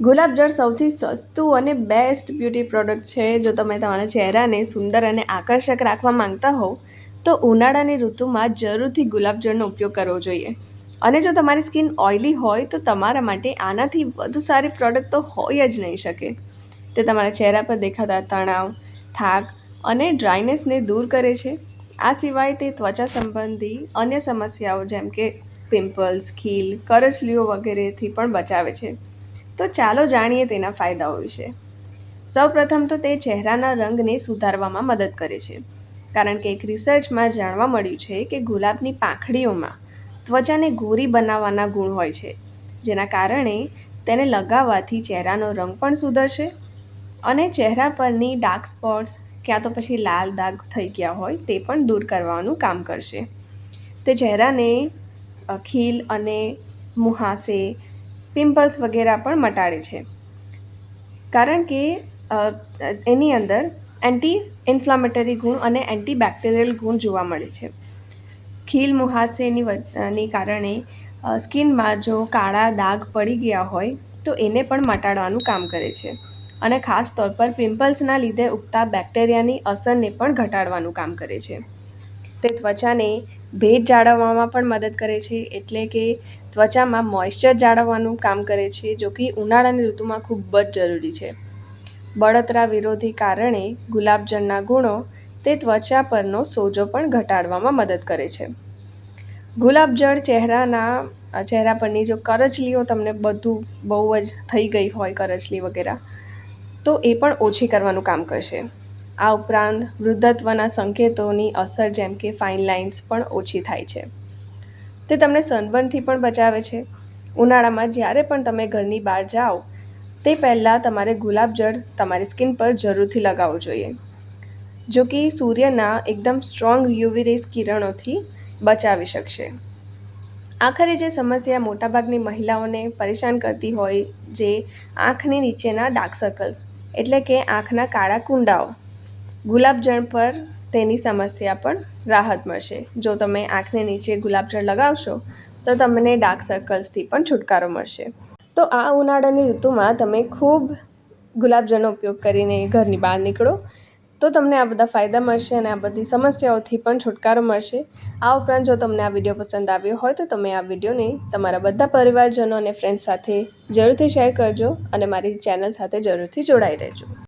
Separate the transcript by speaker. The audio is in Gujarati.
Speaker 1: ગુલાબજળ સૌથી સસ્તું અને બેસ્ટ બ્યુટી પ્રોડક્ટ છે. જો તમે તમારા ચહેરાને સુંદર અને આકર્ષક રાખવા માંગતા હોવ, તો ઉનાળાની ઋતુમાં જરૂરથી ગુલાબજળનો ઉપયોગ કરવો જોઈએ. અને જો તમારી સ્કિન ઓઇલી હોય, તો તમારા માટે આનાથી વધુ સારી પ્રોડક્ટ તો હોય જ નહીં શકે. તે તમારા ચહેરા પર દેખાતા તણાવ, થાક અને ડ્રાયનેસને દૂર કરે છે. આ સિવાય તે ત્વચા સંબંધી અન્ય સમસ્યાઓ જેમ કે પિમ્પલ્સ ખીલ, કરચલીઓ વગેરેથી પણ બચાવે છે. તો ચાલો જાણીએ તેના ફાયદાઓ વિશે. સૌપ્રથમ તો તે ચહેરાના રંગને સુધારવામાં મદદ કરે છે. કારણ કે એક રિસર્ચમાં જાણવા મળ્યું છે કે ગુલાબની પાંખડીઓમાં ત્વચાને ગોરી બનાવવાના ગુણ હોય છે, જેના કારણે તેને લગાવવાથી ચહેરાનો રંગ પણ સુધરશે અને ચહેરા પરની ડાર્ક સ્પોટ્સ ક્યાં તો પછી લાલ દાગ થઈ ગયા હોય તે પણ દૂર કરવાનું કામ કરશે. તે ચહેરાને ખીલ અને મુહાસે પિમ્પલ્સ વગેરે પણ મટાડે છે. કારણ કે એની અંદર એન્ટી ઇન્ફ્લામેટરી ગુણ અને એન્ટીબેક્ટેરિયલ ગુણ જોવા મળે છે. ખીલ મુહાસેની ની કારણે સ્કિનમાં જો કાળા દાગ પડી ગયા હોય, તો એને પણ મટાડવાનું કામ કરે છે. અને ખાસ તौर પર પિમ્પલ્સના લીધે ઉગતા બેક્ટેરિયાની અસરને પણ ઘટાડવાનું કામ કરે છે. તે ત્વચાને ભેજ જાળવવામાં પણ મદદ કરે છે, એટલે કે ત્વચામાં મોઇશ્ચર જાળવવાનું કામ કરે છે, જો કે ઉનાળાની ઋતુમાં ખૂબ જ જરૂરી છે. બળતરા વિરોધી કારણે ગુલાબજળના ગુણો તે ત્વચા પરનો સોજો પણ ઘટાડવામાં મદદ કરે છે. ગુલાબજળ ચહેરાના, ચહેરા પરની જો કરચલીઓ તમને બધું બહુ જ થઈ ગઈ હોય, કરચલી વગેરે, તો એ પણ ઓછી કરવાનું કામ કરશે. આ ઉપરાંત વૃદ્ધત્વના સંકેતોની અસર જેમ કે ફાઇન લાઇન્સ પણ ઓછી થાય છે. તે તમને સનબર્નથી પણ બચાવે છે. ઉનાળામાં જ્યારે પણ તમે ઘરની બહાર જાઓ, તે પહેલાં તમારે ગુલાબજળ તમારી સ્કિન પર જરૂરથી લગાવવું જોઈએ. જો કે સૂર્યના એકદમ સ્ટ્રોંગ યુવી કિરણોથી બચાવી શકશે. આખરે જે સમસ્યા મોટાભાગની મહિલાઓને પરેશાન કરતી હોય, જે આંખની નીચેના ડાર્ક સર્કલ્સ એટલે કે આંખના કાળા કુંડાઓ ગુલાબજળ પર તેની સમસ્યા પણ રાહત મળશે. જો તમે આંખને નીચે ગુલાબજળ લગાવશો, તો તમને ડાર્ક સર્કલ્સથી પણ છુટકારો મળશે. તો આ ઉનાળાની ઋતુમાં તમે ખૂબ ગુલાબજળનો ઉપયોગ કરીને ઘરની બહાર નીકળો, તો તમને આ બધા ફાયદા મળશે અને આ બધી સમસ્યાઓથી પણ છુટકારો મળશે. આ ઉપરાંત જો તમને આ વીડિયો પસંદ આવ્યો હોય, તો તમે આ વિડીયોને તમારા બધા પરિવારજનો અને ફ્રેન્ડ્સ સાથે જરૂરથી શેર કરજો અને મારી ચેનલ સાથે જરૂરથી જોડાઈ રહેજો.